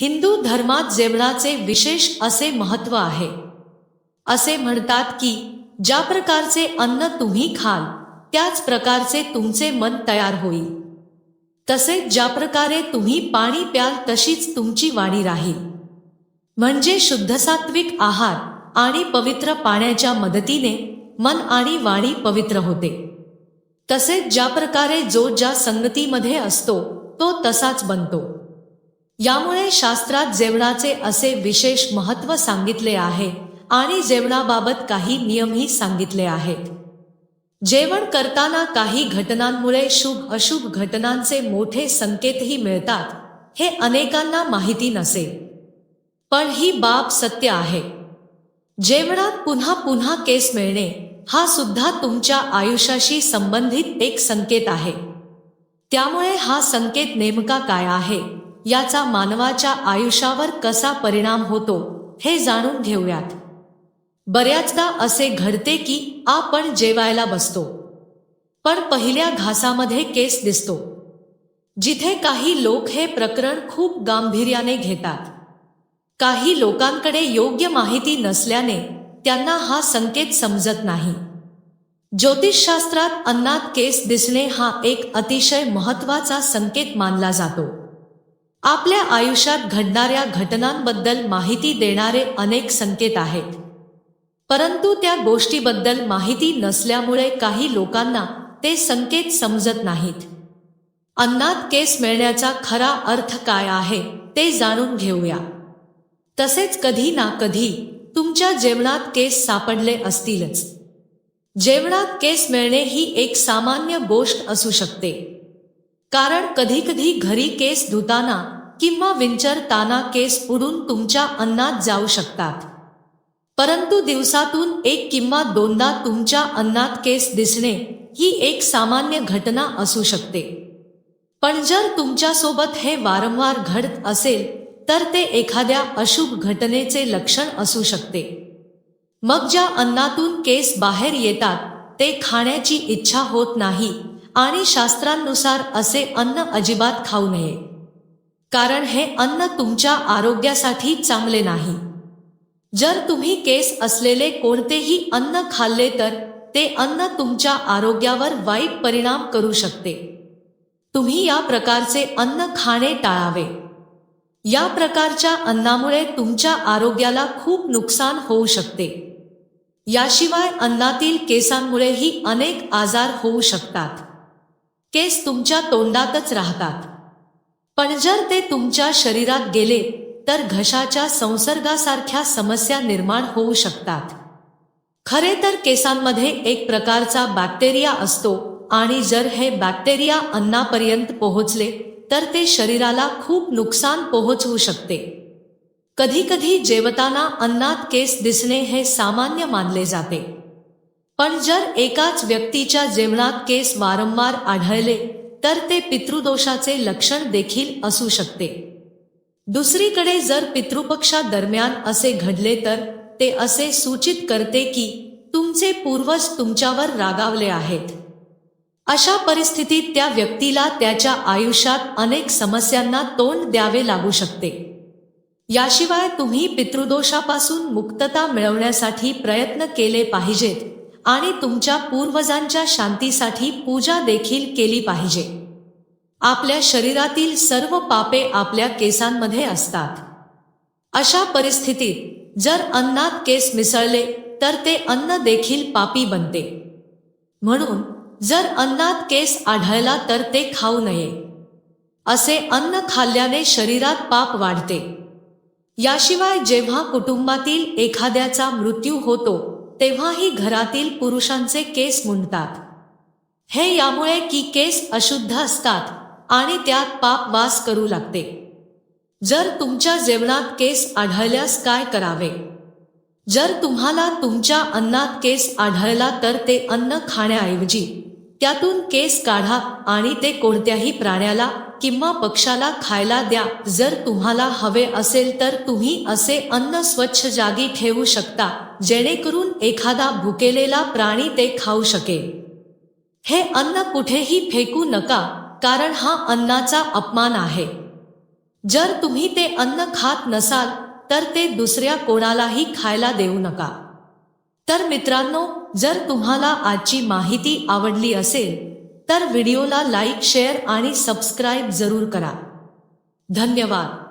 हिंदू धर्मात जेवणाचे विशेष असे महत्त्व आहे. असे म्हणतात की ज्या प्रकारचे अन्न तुम्ही खाल त्याच प्रकारचे तुमचे मन तयार होईल. तसेच ज्या प्रकारे तुम्ही पाणी प्याल तशीच तुमची वाणी राहील. म्हणजे शुद्ध सात्विक आहार आणि पवित्र पाण्याच्या मदतीने मन आणि वाणी पवित्र होते. तसेच ज्या प्रकारे जो ज्या संगतीमध्ये असतो तो तसाच बनतो. यामुळे शास्त्रात जेवणाचे असे विशेष महत्त्व सांगितले आहे आणि जेवणाबाबत काही नियमही सांगितले आहेत. जेवण करताना काही घटनांमुळे शुभ अशुभ घटनांचे मोठे संकेतही मिळतात हे अनेकांना माहिती नसे. पण ही बाब सत्य आहे. जेवणात पुन्हा पुन्हा केस मिळणे हा सुद्धा तुमच्या आयुष्याशी संबंधित एक संकेत आहे. त्यामुळे हा संकेत नेमका काय आहे? याचा मानवाच्या आयुष्यावर कसा परिणाम होतो हे जाणून घेऊयात. बऱ्याचदा असे घडते की आपण जेवायला बसतो. पण पहिल्या घासामध्ये केस दिसतो. जिथे काही लोक हे प्रकरण खूप गांभीर्याने घेतात. काही लोकांकडे योग्य माहिती नसल्याने त्यांना हा संकेत समजत नाही. ज्योतिषशास्त्रात अन्नात केस दिसणे हा एक अतिशय महत्त्वाचा संकेत मानला जातो. आपल्या आयुष्यात घडणाऱ्या घटनांबद्दल माहिती देणारे अनेक संकेत आहेत. परंतु त्या गोष्टीबद्दल माहिती नसल्यामुळे काही लोकांना ते संकेत समजत नाहीत. अन्नात केस मिळण्याचा खरा अर्थ काय आहे ते जाणून घेऊया. तसेच कधी ना कधी तुमच्या जेवणात केस सापडले असतीलच. जेवणात केस मिळणे ही एक सामान्य गोष्ट असू शकते. कारण कधीकधी घरी केस धुताना किंवा विंचरताना केस उडून तुमच्या अन्नात जाऊ शकतात. परंतु दिवसातून एक किंवा दोनदा तुमच्या अन्नात केस दिसणे ही एक सामान्य घटना असू शकते. पण जर तुमच्यासोबत हे वारंवार घडत असेल तर ते एखाद्या अशुभ घटनेचे लक्षण असू शकते. मग ज्या अन्नातून केस बाहेर येतात ते खाण्याची इच्छा होत नाही आणि शास्त्रांनुसार असे अन्न अजिबात खाऊ नये. कारण हे अन्न तुमच्या आरोग्यासाठी चांगले नाही. जर तुम्ही केस असलेले कोणतेही अन्न खाल्ले तर ते अन्न तुमच्या आरोग्यावर वाईट परिणाम करू शकते. तुम्ही या प्रकारचे अन्न खाणे टाळावे. या प्रकारच्या अन्नामुळे तुमच्या आरोग्याला खूप नुकसान होऊ शकते. याशिवाय अन्नातील केसांमुळेही अनेक आजार होऊ शकतात. केस तुमच्या तोंडातच राहतात. पण जर ते तुमच्या शरीरात गेले तर घशाच्या संसर्गासारख्या समस्या निर्माण होऊ शकतात. खरे तर केसांमध्ये एक प्रकारचा बॅक्टेरिया असतो आणि जर हे बॅक्टेरिया अन्नापर्यंत पोहोचले तर ते शरीराला खूप नुकसान पोहोचवू शकते. कधीकधी जेवताना अन्नात केस दिसणे हे सामान्य मानले जाते. पण जर एकाच व्यक्तीच्या जेवणात केस वारंवार आढळले तर ते पितृदोषाचे लक्षण देखील असू शकते. दुसरीकडे जर पितृपक्षादरम्यान असे घडले तर ते असे सूचित करते की तुमचे पूर्वज तुमच्यावर रागावले आहेत. अशा परिस्थितीत त्या व्यक्तीला त्याच्या आयुष्यात अनेक समस्यांना तोंड द्यावे लागू शकते. याशिवाय तुम्ही पितृदोषापासून मुक्तता मिळवण्यासाठी प्रयत्न केले पाहिजेत. आणि तुमच्या पूर्वजांच्या शांतीसाठी पूजा देखील केली पाहिजे. आपल्या शरीरातील सर्व पापे आपल्या केसांमध्ये असतात. अशा परिस्थितीत जर अन्नात केस मिसळले तर ते अन्न देखील पापी बनते. म्हणून जर अन्नात केस आढळला तर ते खाऊ नये. असे अन्न खाल्ल्याने शरीरात पाप वाढते. याशिवाय जेव्हा कुटुंबातील एखाद्याचा मृत्यू होतो तेव्हाही घरातील पुरुषांचे केस मुंडतात. हे यामुळे की केस अशुद्ध असतात आणि त्यात पाप वास करू लागते. जर तुमच्या जेवणात केस आढळल्यास काय करावे? जर तुम्हाला तुमच्या अन्नात केस आढळला तर ते अन्न खाण्याऐवजी त्यातून केस काढा आणि ते कोणत्याही प्राण्याला किंवा पक्षाला खायला द्या. जर तुम्हाला हवे असेल तर तुम्ही असे अन्न स्वच्छ जागी ठेवू शकता जेणेकरून एखादा भुकेलेला प्राणी ते खाऊ शकेल. हे अन्न कुठेही फेकू नका कारण हा अन्नाचा अपमान आहे. जर तुम्ही ते अन्न खात नसाल तर ते दुसऱ्या कोणालाही खायला देऊ नका. तर मित्रांनो जर तुम्हाला आजची माहिती आवडली असेल तर व्हिडिओला लाईक शेअर आणि सबस्क्राईब जरूर करा. धन्यवाद.